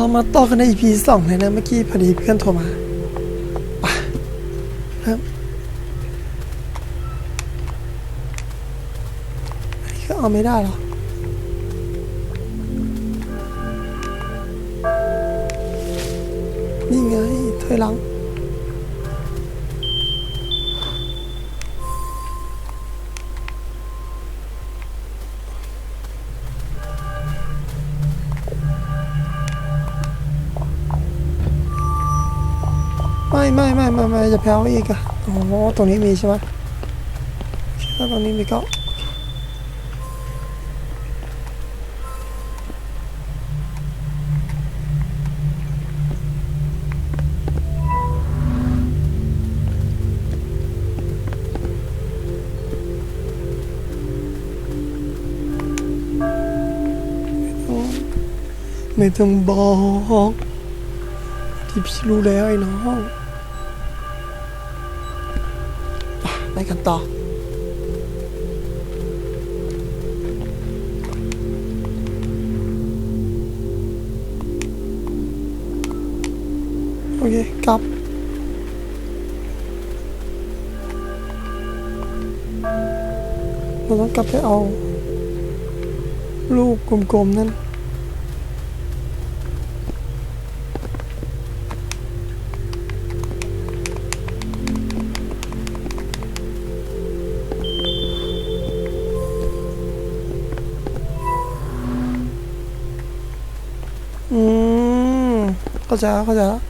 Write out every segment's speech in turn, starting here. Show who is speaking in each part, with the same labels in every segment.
Speaker 1: เรามาต่อกันใน EP สองเลยนะ เมื่อกี้พอดีเพื่อนโทรมาไปเริ่มอันนี้ก็เอาไม่ได้หรอนี่ไงถอยหลัง ไม่ไมจะแพ้อีกอะโอ๋อตรงนี้มีใช่ไหมถ้าตรงนี้มีก็ไม่ต้องบอกที่พี่รู้แล้วไอ้น้อง ไปกันต่อโอเคกลับเราต้องกลับไปเอาลูกกลมๆนั่น ใจแล้วเข้าใจแล้ว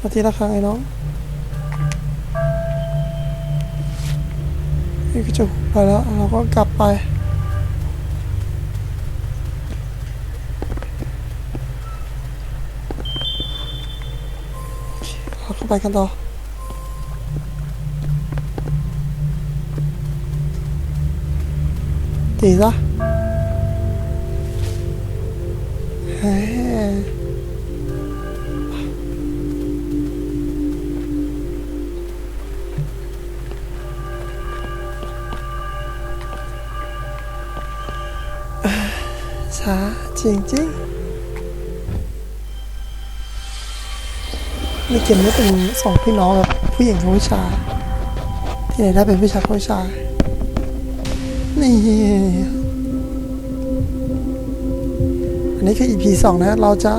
Speaker 1: นาทีละครั้งไอ้น้องนี่ก็จะไปแล้วเราก็กลับไปเคเราก็ไปกันต่อตีซะเฮ้ ช้าจริงจริงๆในเกมนี้เป็นสองพี่น้องแบบผู้หญิงกับผู้ชายที่ไหนได้เป็นผู้ชายกับผู้ชายนี่อันนี้คือ EP สองนะ เราจะ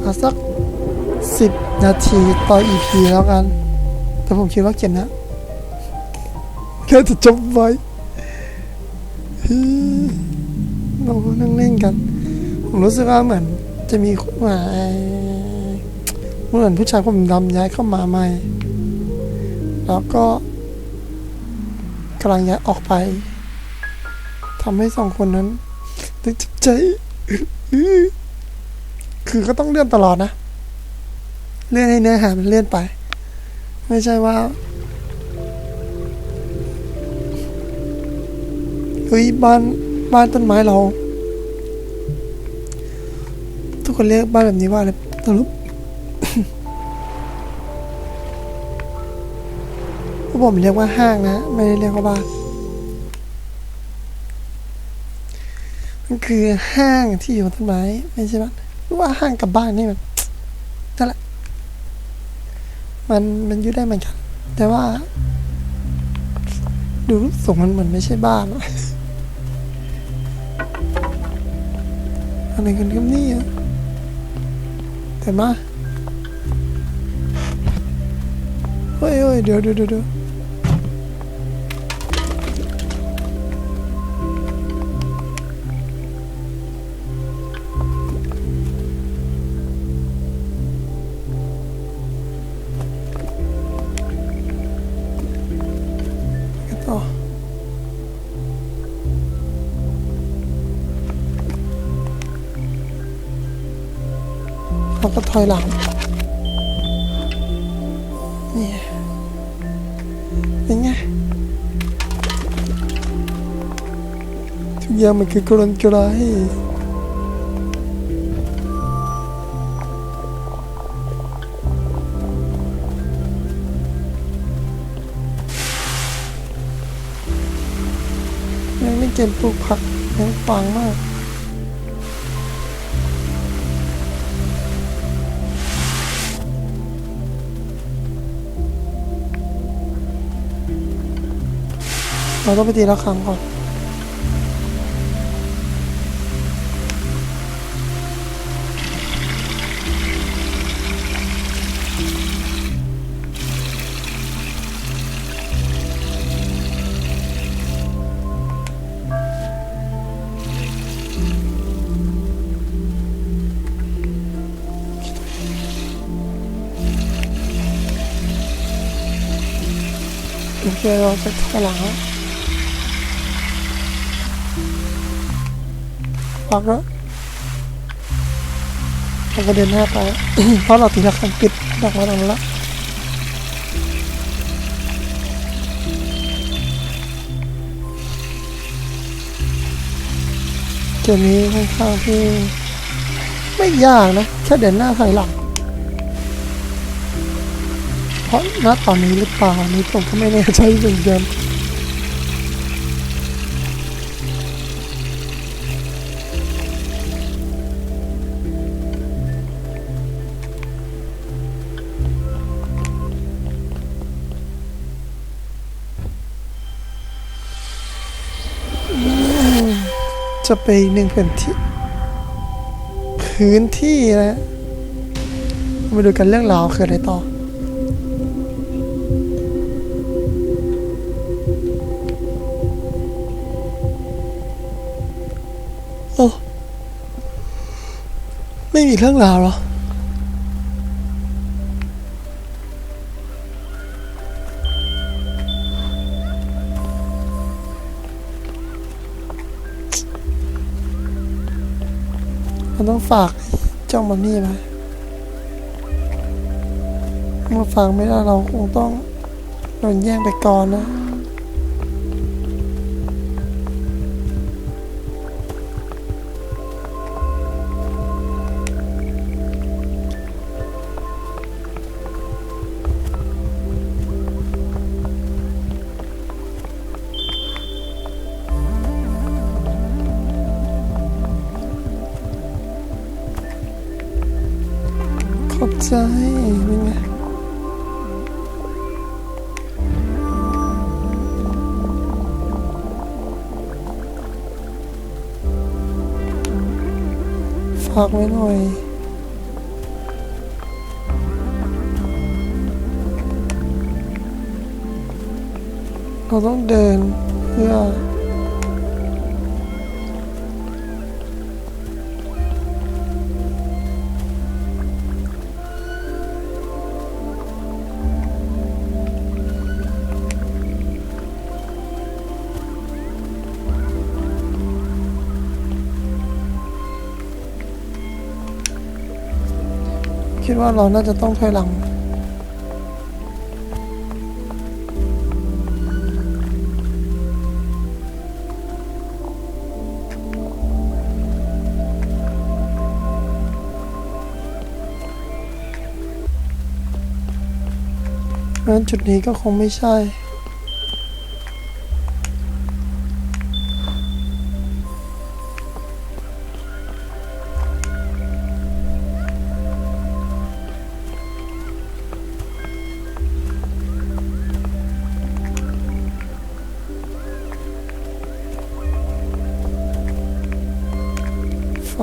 Speaker 1: เอาสักสิบนาทีต่อ EP แล้วกัน แต่ผมคิดว่าเกมนะแค่จะจบไว้ เรานั่งเล่นกัน ผมรู้สึกว่าเหมือนจะมีเหมือนเหมือนผู้ชายผมดำย้ายเข้ามาใหม่ แล้วก็กำลังย้ายออกไปทำให้สองคนนั้นตึกใจ คือก็ต้องเลื่อนตลอดนะ เลื่อนให้เนื้อหามันเลื่อนไป ไม่ใช่ว่าเฮ้ยบ้าน บ้านต้นไม้เรา ทุกคนเรียกบ้านแบบนี้ว่าอะไรตลุบพวกผมเรียกว่าห้างนะไม่ได้เรียกว่าบ้านมันคือห้างที่อยู่บนต้นไม้ไม่ใช่บ้านหรือว่าห้างกับบ้านนี่มันนั่นแหละมันมันยู่ได้เหมือนกันแต่ว่า ดูรูปทรงมันเหมือนไม่ใช่บ้าน อะไรกันครับนี่ยแต่มาเฮ้ยเฮ้ยเดี๋ยวเดี๋ยวเดี๋ยว แล้วก็ถอยหลังนี่เป็นไงทุกอย่างมันคือกลนกลายยังไม่เกมปลูกผักยังฟังมาก เราต้องไปตีละครั้งก่อนโอเคเราจะถอยหลัง แล้วปักแล้วเราก็เดินหน้าไป เพราะเราตีละครั้งปิดดักไว้ตรงนั้นละเกมนี้ค่อนข้างที่ไม่ยากนะแค่เดินหน้าถอยหลังเพราะณตอนนี้หรือเปล่านี่ผมก็ไม่แน่ใจเหมือนกัน จะไปหนึ่งพื้นที่ พื้นที่นะมาดูกันเรื่องราวคืออะไรต่อโอ้ไม่มีเรื่องราวหรอ ฝากเจ้ามันนี่ไปเมื่อฝากไม่ได้เราคงต้องโดนแย่งไปก่อนนะ ใจเป็นไงฝากไว้หน่อยเราต้องเดินเพื่อ คิดว่าเราน่าจะต้องถอยหลังงั้นจุดนี้ก็คงไม่ใช่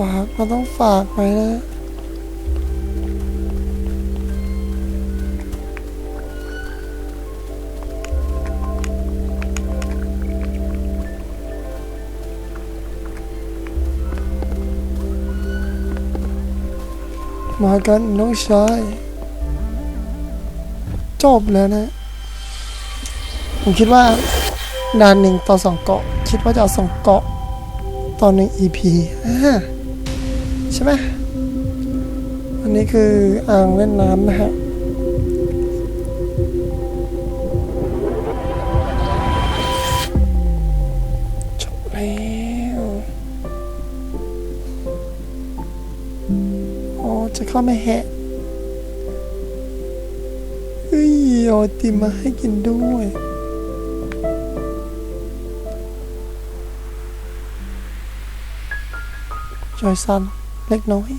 Speaker 1: ากมันต้องฝากไว้นะมากันน้องชายจบแล้วนะ ผมคิดว่าด่านหนึ่งต่อสองเกาะ คิดว่าจะเอาสองเกาะต่อหนึ่ง EP อ่า ใช่ไหมอันนี้คืออ่างเล่นน้ำนะฮะจบแล้วโอ้จะเข้ามาแหะเฮ้ยเอาติมมาให้กินด้วยจอยซัน เล็กน้อย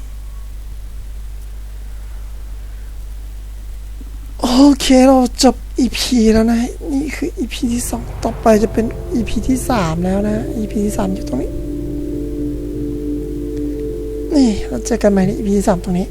Speaker 1: โอเคเราจบ EP แล้วนะ นี่คือ EP ที่สองต่อไปจะเป็น EP ที่สามแล้วนะ EP ที่สามอยู่ตรงนี้ นี่เราเจอกันใหม่ใน EP ที่สามตรงนี้